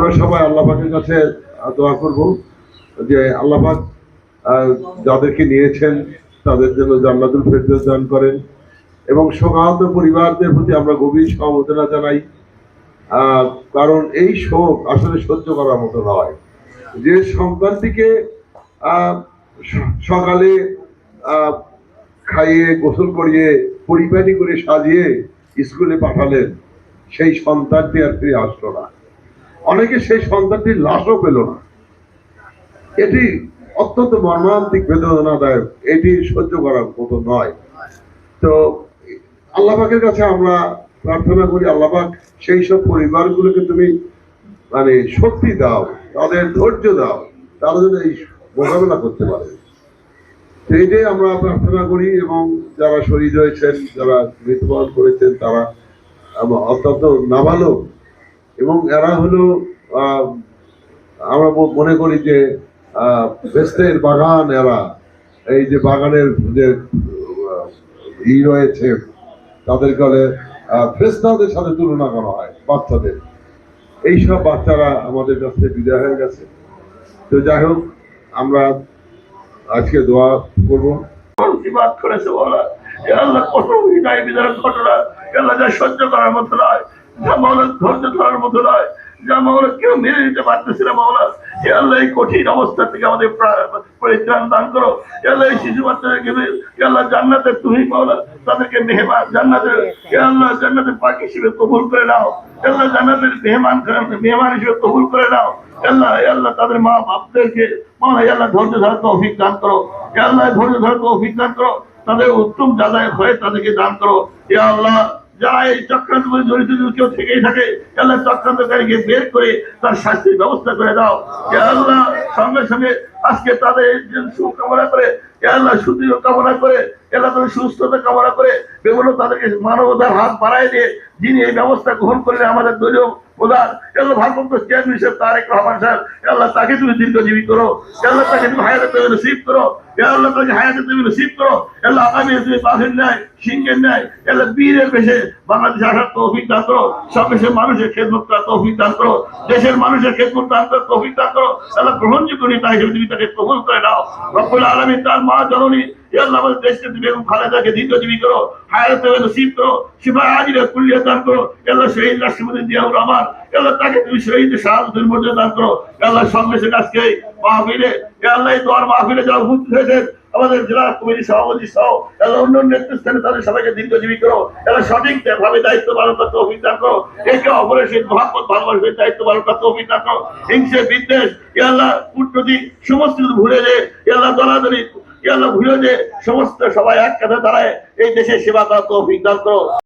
আমরা সবাই আল্লাহ পাকের কাছে দোয়া করব যে আল্লাহ যাদেরকে নিয়েছেন তাদের জন্য জান্নাতুল ফেরদৌস দান করেন। এবং শোকাহত পরিবারদের প্রতি আমরা গভীর সমবেদনা জানাই কারণ এই শোক আসলে সহ্য করার মতো নয়। যে সন্তানটিকে সকালে খাইয়ে, গোসল করিয়ে, পরিপাটি করে সাজিয়ে স্কুলে পাঠালেন, সেই সন্তানটি আর ফিরে আসলো না। অনেকে সেই সন্তানটির লাশও পেল না। এটি অত্যন্ত মর্মান্তিক বেদনাদায়ক। এটি সহ্য করার মতো নয়। তো আল্লাহ পাকের কাছে আমরা প্রার্থনা করি, আল্লাহ পাক সেই সব পরিবারগুলোকে তুমি মানে শক্তি দাও, তাদের ধৈর্য দাও, তারা যেন এই মোকাবেলা করতে পারে। তো এইটাই আমরা প্রার্থনা করি এবং যারা শহীদ হয়েছেন, যারা মৃত্যুবরণ করেছেন, তারা অত্যন্ত নাবালক। এবং এরা হলো আমরা মনে করি যে বেস্তের বাগান এরা। এই যে বাগানের যে ই রয়েছে, তাদের গলে ফ্রেস্তাদের সাথে তুলনা করা হয়, বাচ্চাদের। এইসব বাচ্চারা আমাদের কাছ বিদায় হয়ে গেছে। তো যাই হোক, আমরা আজকে দোয়া করব। করেছে বলা? আল্লাহ কত হৃদয় বিদারক ঘটনা আল্লাহ যা সহ্য করার মতো নয়। ধৈর্য নয়। যা কেউ নিতে কঠিন অবস্থা থেকে আমাদের করো। তুমি তাদেরকে মেহমান হিসেবে কবুল করে নাও। এ আল্লাহ হিসেবে করে নাও। তাদের মা বাপদেরকে আল্লাহ ধৈর্য ধরার তৌফিক দান করো। আল্লাহ ধৈর্য ধরার করো। তাদের উত্তম যাদায় হয়ে তাদেরকে দান করো। এ আল্লাহ যারা এই চক্রান্ত করে জড়িত যদি কেউ থেকেই থাকে, তাহলে চক্রান্তকারীকে বের করে তার শাস্তির ব্যবস্থা করে দাও। আল্লাহ, সঙ্গে সঙ্গে আজকে তাদের যে সুকামনা করে আল্লাহ, সুদৃঢ় কামনা করে আল্লাহ তাদের সুস্থতা কামনা করে বিভিন্ন তাদেরকে মানবতার হাত বাড়ায় দিয়ে যিনি এই ব্যবস্থা গ্রহণ করলেন আমাদের দলীয় দেশের মানুষের খেদমত দান করো। তৌফিক দান করো। গ্রহণযোগ্য নেতা হিসেবে তুমি তাকে কবুল করে নাও। আলমী তার মা জননী আমাদের দেশকে জেলা কমিটি সভাপতি সহ এলা অন্য নেতৃস্থানে তাদের সবাইকে দীর্ঘজীবী করো এলা সঠিক ভাবে দায়িত্ব পালন করতে অভিজ্ঞান করো, একে অপরের সেই মহাপত ভালোবাসবে দায়িত্ব পালন করতে অভিজ্ঞান করো, হিংসে বিদ্বেষ ইয়াল্লাহ কূটনৈতি সমস্ত ভুলে যে ইয়াল্লাহ দলাদলি সমস্ত সবাই এক কাছে দাঁড়ায় এই দেশের সেবা করার তো অভিজ্ঞান করো।